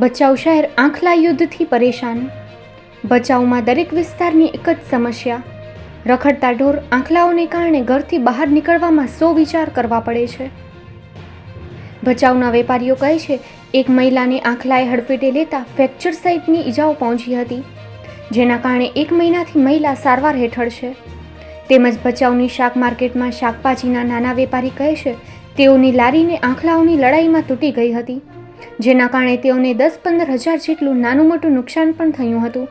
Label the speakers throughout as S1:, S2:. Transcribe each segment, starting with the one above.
S1: ભચાઉ શહેર આંખલા યુદ્ધથી પરેશાન. ભચાઉમાં દરેક વિસ્તારની એક જ સમસ્યા. રખડતા ઢોર આંખલાઓને કારણે ઘરથી બહાર નીકળવામાં સો વિચાર કરવા પડે છે. ભચાઉના વેપારીઓ કહે છે, એક મહિલાને આંખલાએ હડફેટે લેતા ફ્રેક્ચર સહિતની ઈજાઓ પહોંચી હતી, જેના કારણે એક મહિનાથી મહિલા સારવાર હેઠળ છે. તેમજ ભચાઉની શાક માર્કેટમાં શાકભાજીના નાના વેપારી કહે છે, તેઓની લારીને આંખલાઓની લડાઈમાં તૂટી ગઈ હતી. જેના કારણે તેઓને દસ પંદર હજાર જેટલું નાનું મોટું નુકસાન પણ થયું હતું.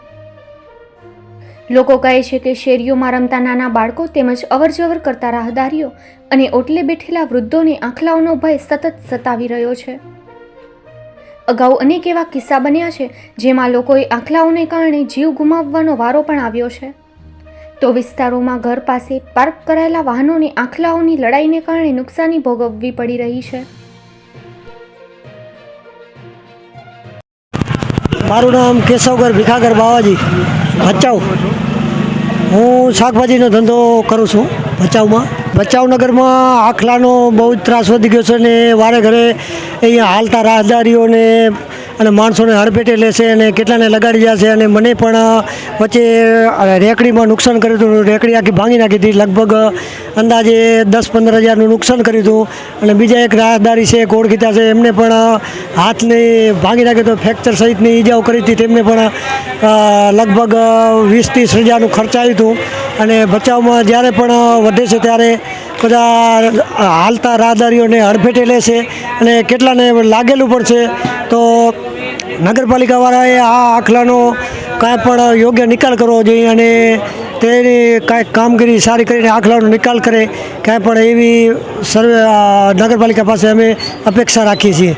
S1: લોકો કહે છે કે શેરીઓમાં રમતા નાના બાળકો તેમજ અવરજવર કરતા રાહદારીઓ અને ઓટલે બેઠેલા વૃદ્ધોને આંખલાઓનો ભય સતત સતાવી રહ્યો છે. અગાઉ અનેક એવા કિસ્સા બન્યા છે જેમાં લોકોએ આંખલાઓને કારણે જીવ ગુમાવવાનો વારો પણ આવ્યો છે. તો વિસ્તારોમાં ઘર પાસે પાર્ક કરાયેલા વાહનોને આંખલાઓની લડાઈને કારણે નુકસાની ભોગવવી પડી રહી છે.
S2: મારું નામ કેશવગર ભીખાગર બાવાજી ભચાઉ. હું શાકભાજીનો ધંધો કરું છું ભચાઉમાં. ભચાઉ નગરમાં આખલાનો બહુ જ ત્રાસ વધી ગયો છે ને વારે ઘરે અહીંયા હાલતા રાહદારીઓને અને માણસોને હડપેટે લેશે અને કેટલાને લગાડી જશે અને મને પણ વચ્ચે રેકડીમાં નુકસાન કર્યું હતું. રેકડી આખી ભાંગી નાખી હતી. લગભગ અંદાજે દસ પંદર હજારનું નુકસાન કર્યું હતું. અને બીજા એક રાહદારી છે કોળખીતા છે, એમને પણ હાથને ભાંગી નાખ્યો હતો ફ્રેક્ચર સહિતની ઈજાઓ કરી હતી. તેમને પણ લગભગ વીસ ત્રીસ હજારનું ખર્ચ આવ્યું હતું. અને બચાવમાં જ્યારે પણ વધે છે ત્યારે બધા હાલતા રાહદારીઓને હડફેટે લે છે અને કેટલાને લાગેલું પણ છે. તો નગરપાલિકાવાળાએ આ આખલાનો કાંઈ પણ યોગ્ય નિકાલ કરવો જોઈએ અને તેની કાંઈક કામગીરી સારી કરીને આખલાનો નિકાલ કરે. કાંઈ પણ એવી સર્વે નગરપાલિકા પાસે અમે અપેક્ષા રાખીએ છીએ.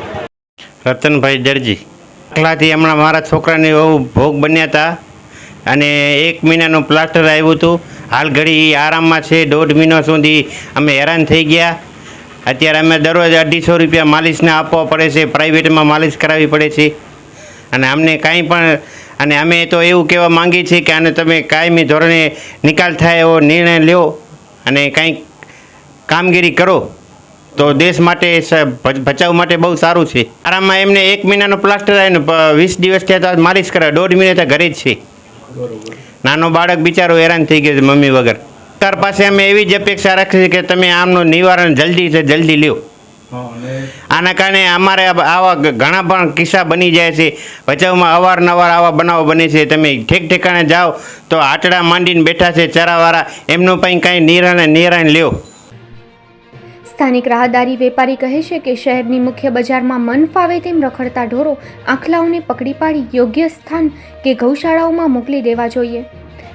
S3: રતનભાઈ દરજી. આખલાથી હમણાં મારા છોકરાને બહુ ભોગ બન્યા હતા. અને એક મહિનાનું પ્લાસ્ટર આવ્યું હતું. હાલ ઘડી આરામમાં છે, દોઢ મહિનો સુધી અમે હેરાન થઈ ગયા. અત્યારે અમે દરરોજ અઢીસો રૂપિયા માલિશને આપવા પડે છે, પ્રાઇવેટમાં માલિશ કરાવવી પડે છે. અને અમને કાંઈ પણ, અને અમે તો એવું કહેવા માંગીએ છીએ કે આને તમે કાયમી ધોરણે નિકાલ થાય એવો નિર્ણય લ્યો અને કંઈક કામગીરી કરો. તો દેશ માટે બચાવ માટે બહુ સારું છે. આરામમાં એમને એક મહિનાનો પ્લાસ્ટર આવીને વીસ દિવસ થયા તો માલિશ કરે દોઢ મહિને તો ઘરે જ છે. નાનો બાળક બિચારો હેરાન થઈ ગયો છે મમ્મી વગર. સરકાર પાસે અમે એવી જ અપેક્ષા રાખીએ કે તમે આમનું નિવારણ જલ્દી છે જલ્દી લ્યો. આના કારણે અમારે આવા ઘણા પણ કિસ્સા બની જાય છે. બચાવમાં અવારનવાર આવા બનાવો બને છે. તમે ઠેક ઠેકાણે જાઓ તો આટડા માંડીને બેઠા છે ચરાવાળા. એમનું પણ કાંઈ નિરાણ નિરાણ લ્યો.
S1: સ્થાનિક રાહદારી વેપારી કહે છે કે શહેરની મુખ્ય બજારમાં મન ફાવે તેમ રખડતા ઢોરો આંખલાઓને પકડી પાડી યોગ્ય સ્થાન કે ગૌશાળાઓમાં મોકલી દેવા જોઈએ,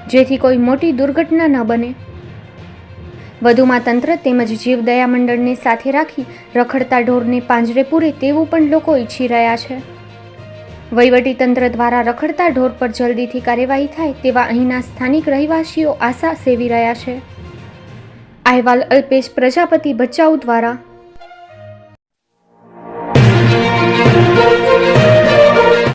S1: જેથી કોઈ મોટી દુર્ઘટના ન બને. વધુમાં તંત્ર તેમજ જીવદયા મંડળને સાથે રાખી રખડતા ઢોરને પાંજરે પૂરે તેવું પણ લોકો ઈચ્છી રહ્યા છે. વહીવટી તંત્ર દ્વારા રખડતા ઢોર પર જલ્દીથી કાર્યવાહી થાય તેવા અહીંના સ્થાનિક રહેવાસીઓ આશા સેવી રહ્યા છે. અહેવાલ અલ્પેશ પ્રજાપતિ ભચાઉ દ્વારા